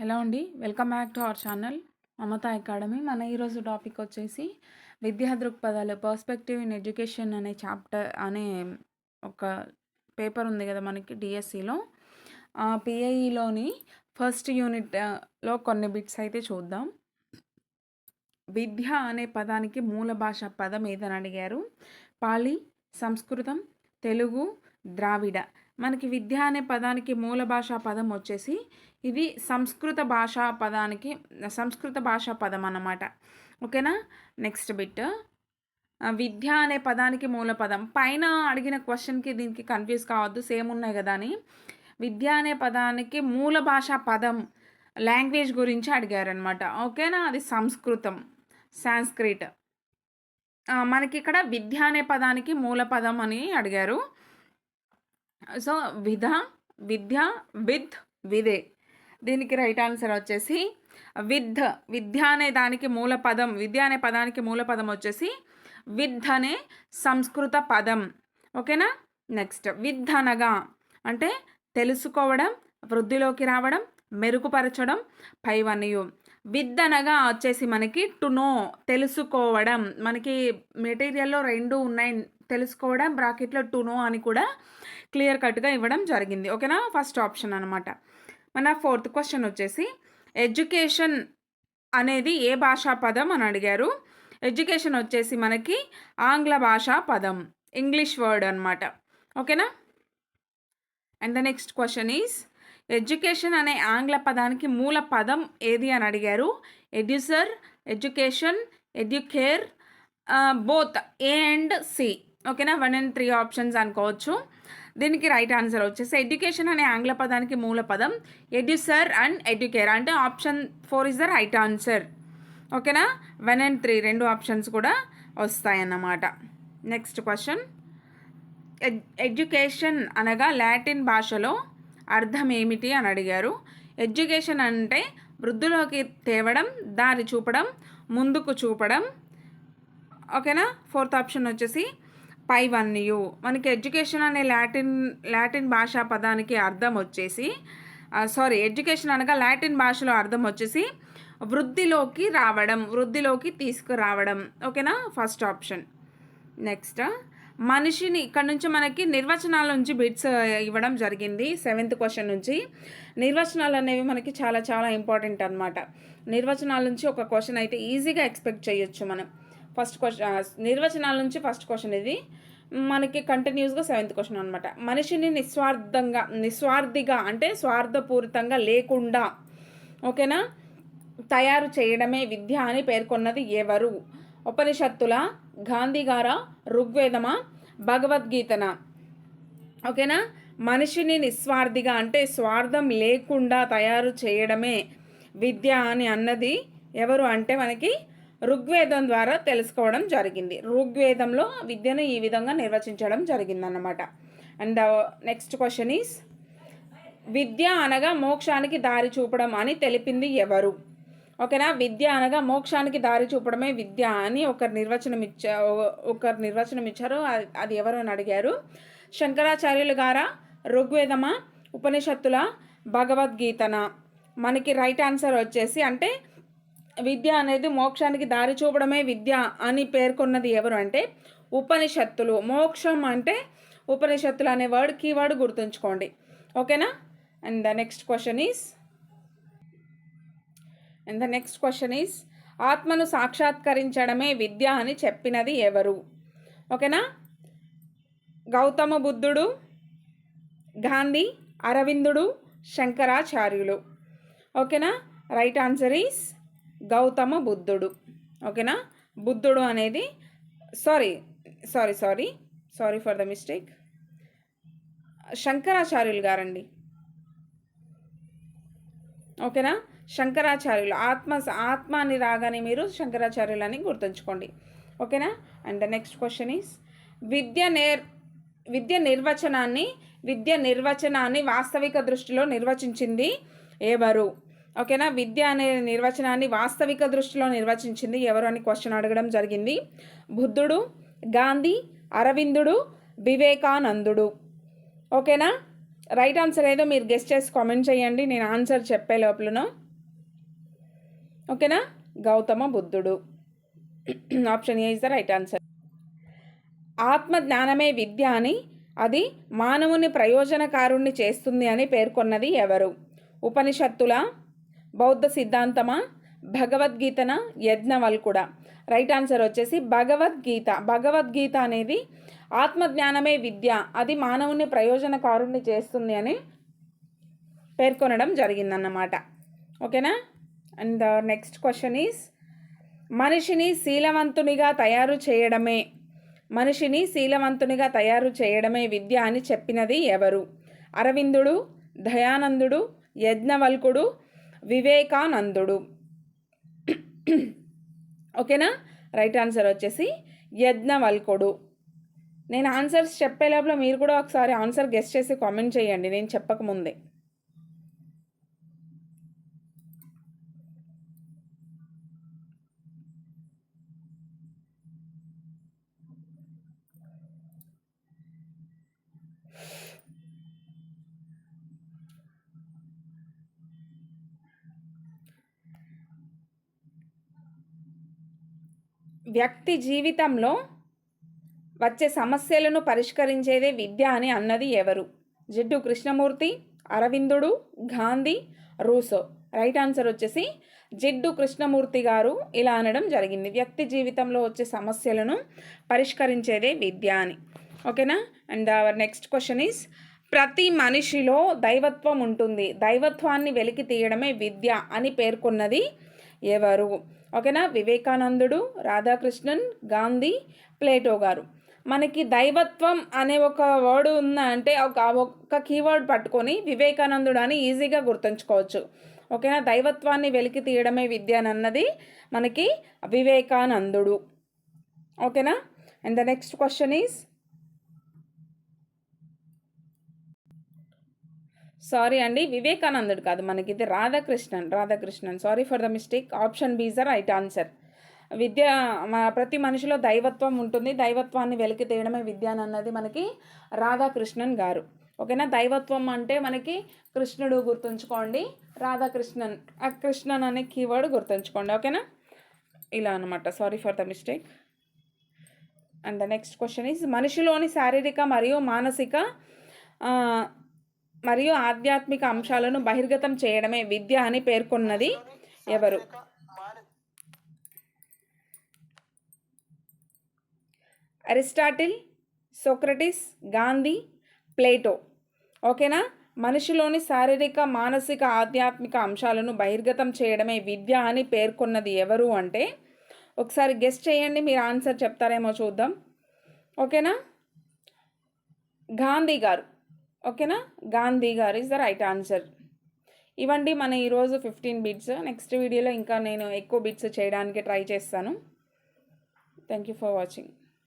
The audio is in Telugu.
హలో అండి welcome back to our channel Mamata academy. మన ఈరోజు టాపిక్ వచ్చేసి విద్యా దృక్పథాలు పర్స్పెక్టివ్ ఇన్ ఎడ్యుకేషన్ అనే చాప్టర్ అనే ఒక పేపర్ ఉంది కదా మనకి డిఎస్సిలో. పిఐఈలోని ఫస్ట్ యూనిట్లో కొన్ని బిట్స్ అయితే చూద్దాం. విద్య అనే పదానికి మూల భాష పదం ఏదని అడిగారు. పాలి సంస్కృతం తెలుగు ద్రావిడ. మనకి విద్య అనే పదానికి మూల భాషా పదం వచ్చేసి ఇది సంస్కృత భాషా పదానికి సంస్కృత భాషా పదం అన్నమాట. ఓకేనా? Next bit. విద్య అనే పదానికి మూల పదం. పైన అడిగిన క్వశ్చన్కి దీనికి కన్ఫ్యూజ్ కావద్దు సేమ్ ఉన్నాయి కదా అని. విద్య అనే పదానికి మూల భాషా పదం లాంగ్వేజ్ గురించి అడిగారనమాట ఓకేనా? అది సంస్కృతం సాంస్క్రిట్. మనకి ఇక్కడ విద్య అనే పదానికి మూల పదం అని అడిగారు. సో విధ విద్య విత్ విదే. దీనికి రైట్ ఆన్సర్ వచ్చేసి విద్ విద్య అనే దానికి మూల పదం విద్య అనే పదానికి మూల పదం వచ్చేసి విద్ అనే సంస్కృత పదం. ఓకేనా? నెక్స్ట్ విద్ అనగా అంటే తెలుసుకోవడం వృద్ధిలోకి రావడం మెరుగుపరచడం పైవన్నయు విద్ అనగా వచ్చేసి మనకి టు నో తెలుసుకోవడం. మనకి మెటీరియల్లో రెండు ఉన్నాయి తెలుసుకోవడం బ్రాకెట్లో టు నో అని కూడా క్లియర్ కట్గా ఇవ్వడం జరిగింది. ఓకేనా? ఫస్ట్ ఆప్షన్ అనమాట మన ఫోర్త్ క్వశ్చన్ వచ్చేసి ఎడ్యుకేషన్ అనేది ఏ భాషా పదం అని అడిగారు. ఎడ్యుకేషన్ వచ్చేసి మనకి ఆంగ్ల భాషా పదం ఇంగ్లీష్ వర్డ్ అనమాట ఓకేనా? And the next question is education అనే ఆంగ్ల పదానికి మూల పదం ఏది అని అడిగారు? ఎడ్యూసర్ ఎడ్యుకేషన్ ఎడ్యుకేర్ బోత్ ఏ అండ్ సి. ఓకేనా? వన్ అండ్ త్రీ ఆప్షన్స్ అనుకోవచ్చు. దీనికి రైట్ ఆన్సర్ వచ్చేసి ఎడ్యుకేషన్ అనే ఆంగ్ల పదానికి మూల పదం ఎడ్యుసర్ అండ్ ఎడ్యుకేర్ అంటే option four is the right answer ఓకేనా? వన్ అండ్ త్రీ రెండు ఆప్షన్స్ కూడా వస్తాయన్నమాట. నెక్స్ట్ క్వశ్చన్ ఎడ్యుకేషన్ అనగా లాటిన్ భాషలో అర్థం ఏమిటి అని అడిగారు. ఎడ్యుకేషన్ అంటే వృద్ధులోకి తేవడం దారి చూపడం ముందుకు చూపడం. ఓకేనా? ఫోర్త్ ఆప్షన్ వచ్చేసి పై వన్ యూ. మనకి ఎడ్యుకేషన్ అనే లాటిన్ లాటిన్ భాషా పదానికి అర్థం వచ్చేసి సారీ ఎడ్యుకేషన్ అనగా లాటిన్ భాషలో అర్థం వచ్చేసి వృద్ధిలోకి రావడం వృద్ధిలోకి తీసుకురావడం. ఓకేనా? ఫస్ట్ ఆప్షన్ నెక్స్ట్ మనిషిని ఇక్కడ నుంచి మనకి నిర్వచనాల నుంచి బిట్స్ ఇవ్వడం జరిగింది. సెవెంత్ క్వశ్చన్ నుంచి. నిర్వచనాలు అనేవి మనకి చాలా చాలా ఇంపార్టెంట్ అనమాట నిర్వచనాల నుంచి ఒక క్వశ్చన్ అయితే ఈజీగా ఎక్స్పెక్ట్ చేయొచ్చు మనం. ఫస్ట్ క్వశ్చన్ నిర్వచనాల నుంచి ఫస్ట్ క్వశ్చన్ ఇది. మనకి కంటిన్యూస్గా సెవెంత్ క్వశ్చన్ అనమాట మనిషిని నిస్వార్థంగా నిస్వార్థిగా అంటే స్వార్థపూరితంగా లేకుండా ఓకేనా? తయారు చేయడమే విద్య అని పేర్కొన్నది ఎవరు? ఉపనిషత్తుల గాంధీగారా ఋగ్వేదమా భగవద్గీతన? ఓకేనా? మనిషిని నిస్వార్థిగా అంటే స్వార్థం లేకుండా తయారు చేయడమే విద్య అని అన్నది ఎవరు? అంటే మనకి ఋగ్వేదం ద్వారా తెలుసుకోవడం జరిగింది. ఋగ్వేదంలో విద్యను ఈ విధంగా నిర్వచించడం జరిగిందన్నమాట. అండ్ నెక్స్ట్ క్వశ్చన్ ఈస్ విద్య అనగా మోక్షానికి దారి చూపడం అని తెలిపింది ఎవరు? ఓకేనా? విద్య అనగా మోక్షానికి దారి చూపడమే విద్య అని ఒక నిర్వచనం ఇచ్చా ఒక నిర్వచనం ఇచ్చారు. అది ఎవరు అని అడిగారు? శంకరాచార్యులు గారా? ఋగ్వేదమా? ఉపనిషత్తుల? భగవద్గీతన? మనకి రైట్ ఆన్సర్ వచ్చేసి అంటే విద్య అనేది మోక్షానికి దారి చూపడమే విద్య అని పేర్కొన్నది ఎవరు అంటే ఉపనిషత్తులు. మోక్షం అంటే ఉపనిషత్తులు అనే వర్డ్ కీవర్డ్ గుర్తుంచుకోండి. ఓకేనా? And the next question is and the next question is ఆత్మను సాక్షాత్కరించడమే విద్య అని చెప్పినది ఎవరు? ఓకేనా? గౌతమ బుద్ధుడు గాంధీ అరవిందుడు శంకరాచార్యులు. ఓకేనా? రైట్ ఆన్సర్ ఈస్ గౌతమ బుద్ధుడు. ఓకేనా? బుద్ధుడు అనేది sorry sorry sorry sorry for the mistake. శంకరాచార్యులు గారండి. ఓకేనా? శంకరాచార్యులు. ఆత్మ ఆత్మ అని రాగానే మీరు శంకరాచార్యులు అని గుర్తుంచుకోండి. ఓకేనా? And the next question is విద్య నేర్ విద్య నిర్వచనాన్ని విద్య నిర్వచనాన్ని వాస్తవిక దృష్టిలో నిర్వచించింది ఎవరు? ఓకేనా? విద్య అనే నిర్వచనాన్ని వాస్తవిక దృష్టిలో నిర్వచించింది ఎవరు అని క్వశ్చన్ అడగడం జరిగింది. బుద్ధుడు గాంధీ అరవిందుడు వివేకానందుడు. ఓకేనా? రైట్ ఆన్సర్ ఏదో మీరు గెస్ట్ చేసి కామెంట్ చేయండి. నేను ఆన్సర్ చెప్పే లోపలను. ఓకేనా? గౌతమ బుద్ధుడు. Option A is the right answer ఆత్మ జ్ఞానమే విద్య అని అది మానవుని ప్రయోజనకారుణ్ణి చేస్తుంది అని పేర్కొన్నది ఎవరు? ఉపనిషత్తుల బౌద్ధ సిద్ధాంతమా? భగవద్గీతన? యజ్ఞవల్కుడ? రైట్ ఆన్సర్ వచ్చేసి భగవద్గీత. భగవద్గీత అనేది ఆత్మజ్ఞానమే విద్య. అది మానవుని ప్రయోజనకారుణ్ణి చేస్తుంది అని పేర్కొనడం జరిగిందన్నమాట. ఓకేనా? And the next question is మనిషిని శీలవంతునిగా తయారు చేయడమే. మనిషిని శీలవంతునిగా తయారు చేయడమే విద్య అని చెప్పినది ఎవరు? అరవిందుడు దయానందుడు యజ్ఞవల్కుడు వివేకానందుడు. ఓకేనా? రైట్ ఆన్సర్ వచ్చేసి యజ్ఞవల్కుడు. నేను ఆన్సర్స్ చెప్పే లోపల మీరు కూడా ఒకసారి ఆన్సర్ గెస్ట్ చేసి కామెంట్ చేయండి నేను చెప్పకముందే. వ్యక్తి జీవితంలో వచ్చే సమస్యలను పరిష్కరించేదే విద్య అని అన్నది ఎవరు? జిడ్డు కృష్ణమూర్తి అరవిందుడు గాంధీ రూసో. రైట్ ఆన్సర్ వచ్చేసి జిడ్డు కృష్ణమూర్తి గారు ఇలా అనడం జరిగింది. వ్యక్తి జీవితంలో వచ్చే సమస్యలను పరిష్కరించేదే విద్య అని. ఓకేనా? And our next question is ప్రతి మనిషిలో దైవత్వం ఉంటుంది. దైవత్వాన్ని వెలికి తీయడమే విద్య అని పేర్కొన్నది ఎవరు? ఓకేనా? వివేకానందుడు రాధాకృష్ణన్ గాంధీ ప్లేటో గారు. మనకి దైవత్వం అనే ఒక వర్డ్ ఉందా అంటే ఒక ఒక కీవర్డ్ పట్టుకొని వివేకానందుడు అని ఈజీగా గుర్తుంచుకోవచ్చు. ఓకేనా? దైవత్వాన్ని వెలికి తీయడమే విద్య అని అన్నది మనకి వివేకానందుడు. ఓకేనా? And the next question is sorry అండి వివేకానందుడు కాదు మనకి ఇది Radhakrishnan. Radhakrishnan sorry for the mistake option B is the right answer విద్య ప్రతి మనిషిలో దైవత్వం ఉంటుంది. దైవత్వాన్ని వెలికి తీయడమే విద్య అన్నది మనకి రాధాకృష్ణన్ గారు. ఓకేనా? దైవత్వం అంటే మనకి కృష్ణుడు గుర్తుంచుకోండి రాధాకృష్ణన్ ఆ కృష్ణన్ అనే కీవర్డ్ గుర్తుంచుకోండి. ఓకేనా? ఇలా అనమాట sorry for the mistake and the next question is మనిషిలోని శారీరక మరియు మానసిక మరియు ఆధ్యాత్మిక అంశాలను బహిర్గతం చేయడమే విద్య అని పేర్కొన్నది ఎవరు? Aristotle Socrates Gandhi Plato. ఓకేనా? మనిషిలోని శారీరక మానసిక ఆధ్యాత్మిక అంశాలను బహిర్గతం చేయడమే విద్య అని పేర్కొన్నది ఎవరు అంటే ఒకసారి గెస్ట్ చేయండి మీరు ఆన్సర్ చెప్తారేమో చూద్దాం. ఓకేనా? గాంధీ గారు. ఓకేనా? గాంధీ గారు ఇస్ ద రైట్ ఆన్సర్ ఇవ్వండి మన ఈరోజు ఫిఫ్టీన్ బిట్స్ నెక్స్ట్ వీడియోలో ఇంకా నేను ఎక్కువ బిట్స్ చేయడానికి ట్రై చేస్తాను. Thank you for watching